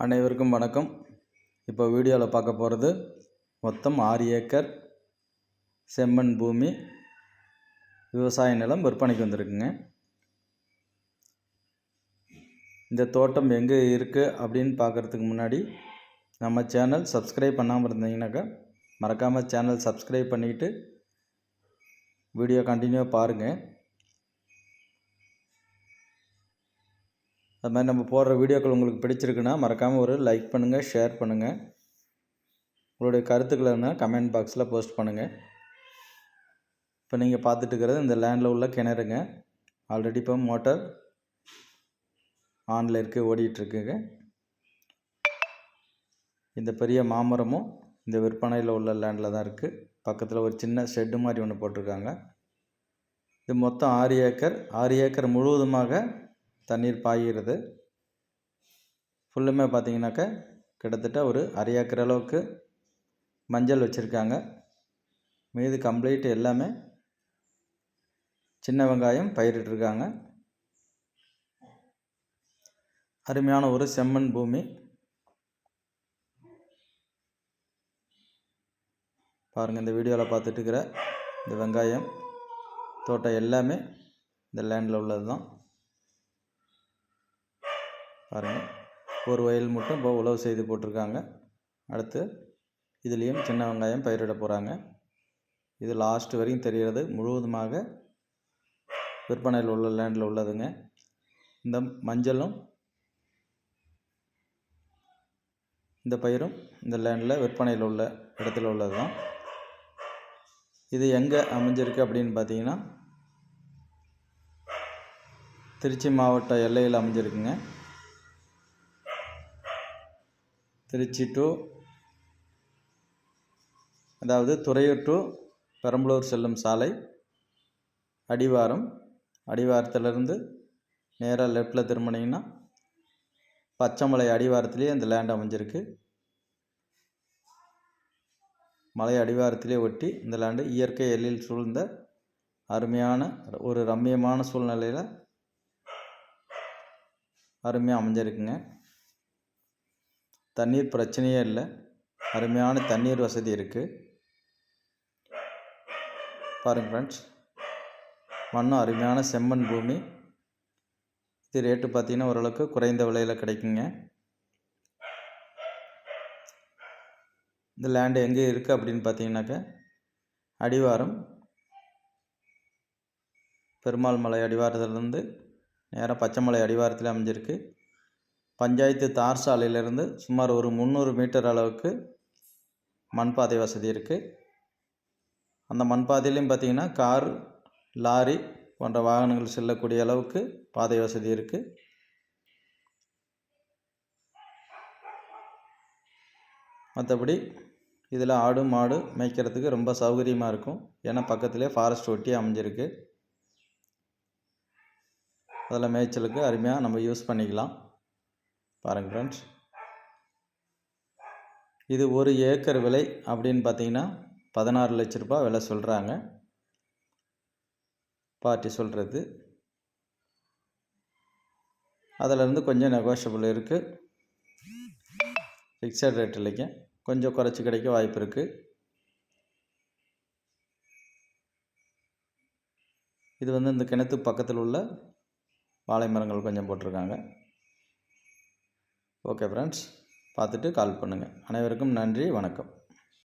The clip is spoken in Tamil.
அனைவருக்கும் வணக்கம். இப்போ வீடியோவில் பார்க்க போகிறது மொத்தம் ஆறு ஏக்கர் செம்மண் பூமி விவசாய நிலம் விற்பனைக்கு வந்திருக்குங்க. இந்த தோட்டம் எங்கே இருக்குது அப்படின்னு பார்க்குறதுக்கு முன்னாடி நம்ம சேனல் சப்ஸ்கிரைப் பண்ணாமல் இருந்தீங்கன்னாக்கா மறக்காமல் சேனல் சப்ஸ்கிரைப் பண்ணிவிட்டு வீடியோ கண்டினியூவாக பாருங்கள் அது மாதிரி நம்ம போடுற வீடியோக்கள் உங்களுக்கு பிடிச்சிருக்குன்னா மறக்காமல் ஒரு லைக் பண்ணுங்கள் ஷேர் பண்ணுங்கள் உங்களுடைய கருத்துக்களை இருந்தால் கமெண்ட் பாக்ஸில் போஸ்ட் பண்ணுங்கள் இப்போ நீங்கள் பார்த்துட்டு இருக்கிறது இந்த லேண்டில் உள்ள கிணறுங்க. ஆல்ரெடி இப்போ மோட்டார் ஆனில் இருக்குது ஓடிட்டுருக்குங்க இந்த பெரிய மாமரமும் இந்த விற்பனையில் உள்ள லேண்டில் தான் இருக்குது பக்கத்தில் ஒரு சின்ன ஷெட்டு மாதிரி ஒன்று போட்டிருக்காங்க. இது மொத்தம் ஆறு ஏக்கர். ஆறு ஏக்கர் முழுவதுமாக தண்ணீர் பாய்கிறது. ஃபுல்லுமே பார்த்தீங்கன்னாக்கா கிட்டத்தட்ட ஒரு அரை ஏக்கர் அளவுக்கு மஞ்சள் வச்சுருக்காங்க. மீது கம்ப்ளீட் எல்லாமே சின்ன வெங்காயம் பயிரிட்டிருக்காங்க. அருமையான ஒரு செம்மண் பூமி. பாருங்கள் இந்த வீடியோவில் பார்த்துட்டு இருக்கிற இந்த வெங்காயம் தோட்டம் எல்லாமே இந்த லேண்டில் உள்ளது தான் பாருங்கள் ஒரு வயல் மட்டும் இப்போ உழவு செய்து போட்டிருக்காங்க. அடுத்து இதுலேயும் சின்ன வெங்காயம் பயிரிட போகிறாங்க இது லாஸ்ட் வரைக்கும் தெரிகிறது. முழுவதுமாக விற்பனையில் உள்ள லேண்டில் உள்ளதுங்க. இந்த மஞ்சளும் இந்த பயிரும் இந்த லேண்டில் விற்பனையில் உள்ள இடத்துல உள்ளது தான் இது எங்கே அமைஞ்சிருக்கு அப்படின்னு பார்த்தீங்கன்னா திருச்சி மாவட்ட எல்லையில் அமைஞ்சிருக்குங்க. திருச்சி டு அதாவது துறையூர் டு பெரம்பலூர் செல்லும் சாலை அடிவாரம் அடிவாரத்திலிருந்து நேராக லெஃப்டில் திரும்பினீங்கன்னா பச்சைமலை அடிவாரத்துலேயே அந்த லேண்ட் அமைஞ்சிருக்கு. மலை அடிவாரத்திலே ஒட்டி இந்த லேண்டு இயற்கை எல்லில் சூழ்ந்த அருமையான ஒரு ரம்மியமான சூழ்நிலையில் அருமையாக அமைஞ்சிருக்குங்க. தண்ணீர் பிரச்சனையே இல்லை. அருமையான தண்ணீர் வசதி இருக்குது பாருங்கள் ஃப்ரெண்ட்ஸ் மண்ணும் அருமையான செம்மண் பூமி. இது ரேட்டு பார்த்திங்கன்னா ஓரளவுக்கு குறைந்த விலையில் கிடைக்குங்க. இந்த லேண்டு எங்கே இருக்குது அப்படின்னு பார்த்தீங்கன்னாக்க அடிவாரம். பெருமாள் மலை அடிவாரத்துலேருந்து நேராக பச்சைமலை அடிவாரத்தில் அமைஞ்சிருக்கு. பஞ்சாயத்து தார் சாலையிலேருந்து சுமார் ஒரு முந்நூறு மீட்டர் அளவுக்கு மண்பாதை வசதி இருக்குது அந்த மண்பாதையிலையும் பார்த்திங்கன்னா கார் லாரி போன்ற வாகனங்கள் செல்லக்கூடிய அளவுக்கு பாதை வசதி இருக்குது மற்றபடி இதில் ஆடு மாடு மேய்க்கிறதுக்கு ரொம்ப சௌகரியமாக இருக்கும். ஏன்னா பக்கத்துலேயே ஃபாரஸ்ட் ஒட்டி அமைஞ்சிருக்கு. அதில் மேய்ச்சலுக்கு அருமையாக நம்ம யூஸ் பண்ணிக்கலாம். பாருங்கள் ஃப்ரெண்ட்ஸ் இது ஒரு ஏக்கர் விலை அப்படின்னு பார்த்தீங்கன்னா பதினாறு லட்ச ரூபா விலை சொல்கிறாங்க பார்ட்டி சொல்கிறது அதிலேருந்து கொஞ்சம் நெகோஷியபிள் இருக்குது ஃபிக்ஸட் ரேட் இல்லைங்க. கொஞ்சம் குறைச்சி கிடைக்க வாய்ப்பு இருக்குது இது வந்து இந்த கிணத்து பக்கத்தில் உள்ள வாழை மரங்கள் கொஞ்சம் போட்டிருக்காங்க. ஓகே ஃப்ரெண்ட்ஸ் பார்த்துட்டு கால் பண்ணுங்கள் அனைவருக்கும் நன்றி வணக்கம்.